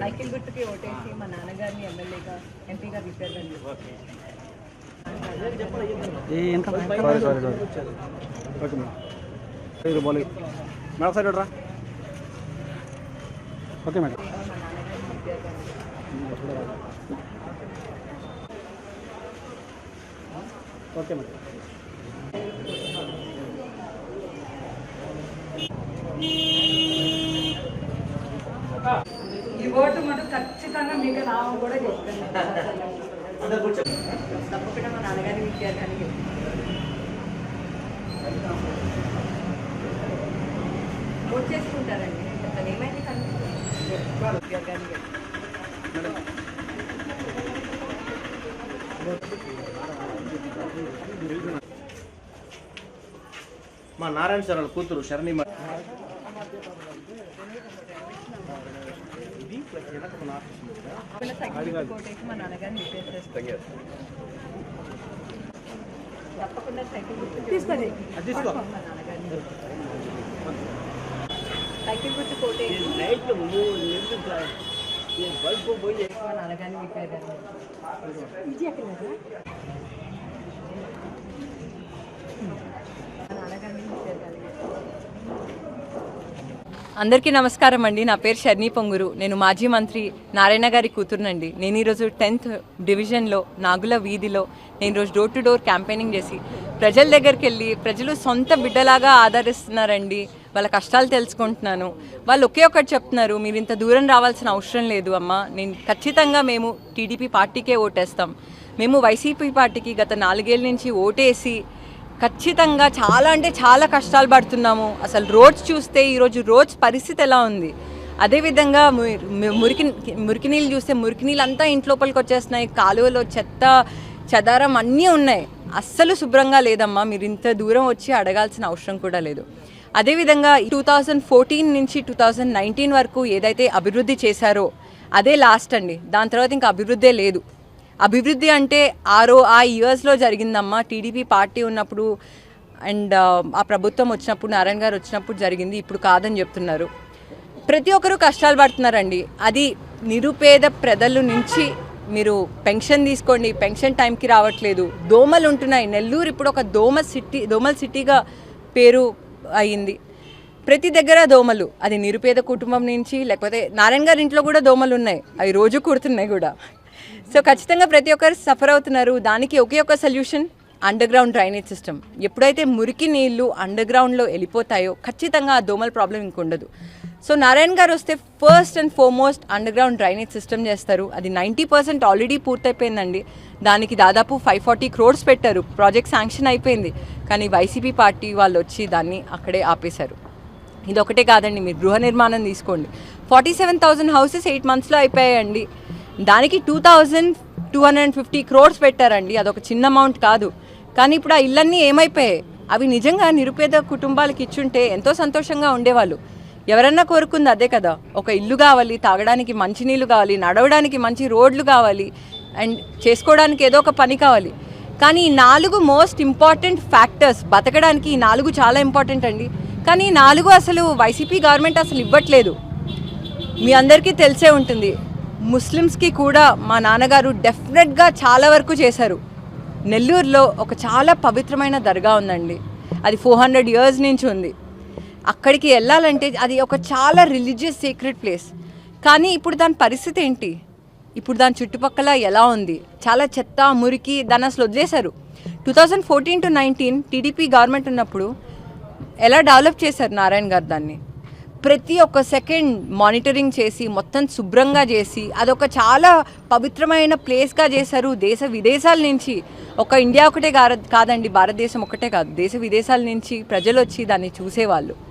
Cycle గుర్తుకి ఓటేసి మా నాన్నగారిని ఎమ్మెల్యేగా ఎంపీగా విప్పారండి ఓకే మేడం. బాలి మేడం సైడ్ రా ఓకే మేడం. Okay madam. ఈ ఓటు మనం ఖచ్చితంగా మీకు రావు కూడా చెప్తాను తప్పకుండా మా నాన్నగారి విద్యార్థానికి ఓట్ చేసుకుంటారండి. అతను ఏమైంది కానీ విప్పారని మా నారాయణ సార్ వాళ్ళ కూతురు శరణి మ- తప్పకుండా సైకిల్ గుర్తుకి ఓటేసి మా నాన్నగారిని విప్పేసేస్తాను తప్పకుండా సైకిల్ గుర్తుకి తీసుకోండి మా నాన్నగారిని సైకిల్ గుర్తు కోటేసి మా నాన్నగారిని విప్పారని మా నాన్నగారిని విప్పారని అందరికీ నమస్కారం అండి. నా పేరు షర్ణి పొంగురు. నేను మాజీ మంత్రి నారాయణ గారి కూతురునండి. నేను ఈరోజు టెన్త్ డివిజన్లో నాగుల వీధిలో నేను రోజు డోర్ టు డోర్ క్యాంపెయినింగ్ చేసి ప్రజల దగ్గరికి వెళ్ళి ప్రజలు సొంత బిడ్డలాగా ఆదరిస్తున్నారండి. వాళ్ళ కష్టాలు తెలుసుకుంటున్నాను. వాళ్ళు ఒకే ఒకటి చెప్తున్నారు మీరు ఇంత దూరం రావాల్సిన అవసరం లేదు అమ్మ. నేను ఖచ్చితంగా మేము టీడీపీ పార్టీకే ఓటేస్తాం. మేము వైసీపీ పార్టీకి గత నాలుగేళ్ళ నుంచి ఓటేసి ఖచ్చితంగా చాలా అంటే చాలా కష్టాలు పడుతున్నాము. అసలు రోడ్స్ చూస్తే ఈరోజు రోడ్స్ పరిస్థితి ఎలా ఉంది? అదేవిధంగా మురికి మురికి నీళ్ళు చూస్తే మురికి నీళ్ళు అంతా ఇంట్లోపలికి వచ్చేస్తున్నాయి. కాలువలో చెత్త చెదారం అన్నీ ఉన్నాయి. అస్సలు శుభ్రంగా లేదమ్మా. మీరు ఇంత దూరం వచ్చి అడగాల్సిన అవసరం కూడా లేదు. అదేవిధంగా టూ థౌజండ్ ఫోర్టీన్ నుంచి టూ థౌజండ్ నైన్టీన్ వరకు ఏదైతే అభివృద్ధి చేశారో అదే లాస్ట్ అండి. దాని తర్వాత ఇంకా అభివృద్ధే లేదు. అభివృద్ధి అంటే ఆరో ఆ ఇయర్స్లో జరిగిందమ్మా. టీడీపీ పార్టీ ఉన్నప్పుడు అండ్ ఆ ప్రభుత్వం వచ్చినప్పుడు నారాయణ గారు వచ్చినప్పుడు జరిగింది. ఇప్పుడు కాదని చెప్తున్నారు. ప్రతి ఒక్కరూ కష్టాలు పడుతున్నారండి. అది నిరుపేద ప్రజల నుంచి మీరు పెన్షన్ తీసుకోండి పెన్షన్ టైంకి రావట్లేదు. దోమలు ఉంటున్నాయి. నెల్లూరు ఇప్పుడు ఒక దోమ సిటీ దోమల సిటీగా పేరు అయింది. ప్రతి దగ్గర దోమలు. అది నిరుపేద కుటుంబం నుంచి లేకపోతే నారాయణ గారి ఇంట్లో కూడా దోమలు ఉన్నాయి. అవి రోజు కుడుతున్నాయి కూడా. సో ఖచ్చితంగా ప్రతి ఒక్కరు సఫర్ అవుతున్నారు. దానికి ఒకే ఒక solution underground drainage system. ఎప్పుడైతే మురికి నీళ్ళు అండర్ గ్రౌండ్లో వెళ్ళిపోతాయో ఖచ్చితంగా ఆ దోమల ప్రాబ్లం ఇంకొండదు సో నారాయణ గారు వస్తే first and foremost underground drainage system చేస్తారు. అది నైంటీ పర్సెంట్ ఆల్రెడీ పూర్తయిపోయిందండి. దానికి దాదాపు ఫైవ్ ఫార్టీ క్రోడ్స్ పెట్టారు. ప్రాజెక్ట్ శాంక్షన్ అయిపోయింది. కానీ వైసీపీ పార్టీ వాళ్ళు వచ్చి దాన్ని అక్కడే ఆపేశారు. ఇది ఒకటే కాదండి మీరు గృహ నిర్మాణం తీసుకోండి. Forty seven thousand houses eight మంత్స్లో అయిపోయాయండి. దానికి two thousand two hundred and fifty crores పెట్టారండి. అదొక చిన్న అమౌంట్ కాదు. కానీ ఇప్పుడు ఆ ఇళ్ళన్నీ ఏమైపోయాయి? అవి నిజంగా నిరుపేద కుటుంబాలకు ఇచ్చుంటే ఎంతో సంతోషంగా ఉండేవాళ్ళు. ఎవరన్నా కోరుకుంది అదే కదా. ఒక ఇల్లు కావాలి తాగడానికి మంచి నీళ్ళు కావాలి నడవడానికి మంచి రోడ్లు కావాలి అండ్ చేసుకోవడానికి ఏదో ఒక పని కావాలి. కానీ ఈ నాలుగు మోస్ట్ ఇంపార్టెంట్ ఫ్యాక్టర్స్ బతకడానికి ఈ నాలుగు చాలా ఇంపార్టెంట్ అండి. కానీ ఈ నాలుగు అసలు వైసీపీ గవర్నమెంట్ అసలు ఇవ్వట్లేదు. మీ అందరికీ తెలిసే ఉంటుంది. ముస్లిమ్స్కి కూడా మా నాన్నగారు డెఫినెట్గా చాలా వరకు చేశారు. నెల్లూరులో ఒక చాలా పవిత్రమైన దర్గా ఉందండి. అది ఫోర్ హండ్రెడ్ ఇయర్స్ నుంచి ఉంది. అక్కడికి వెళ్ళాలంటే అది ఒక చాలా రిలీజియస్ సీక్రెట్ ప్లేస్. కానీ ఇప్పుడు దాని పరిస్థితి ఏంటి? ఇప్పుడు దాని చుట్టుపక్కల ఎలా ఉంది? చాలా చెత్త మురికి దాన్ని అసలు వదిలేశారు. Two thousand fourteen to nineteen TDP government ఉన్నప్పుడు ఎలా డెవలప్ చేశారు నారాయణ గారు దాన్ని? ప్రతి ఒక్క సెకండ్ మానిటరింగ్ చేసి మొత్తం శుభ్రంగా చేసి అదొక చాలా పవిత్రమైన ప్లేస్గా చేశారు దేశ విదేశాల నుంచి. ఒక ఇండియా ఒకటే కాదండి భారతదేశం ఒకటే కాదు. దేశ విదేశాల నుంచి ప్రజలు వచ్చి దాన్ని చూసేవాళ్ళు.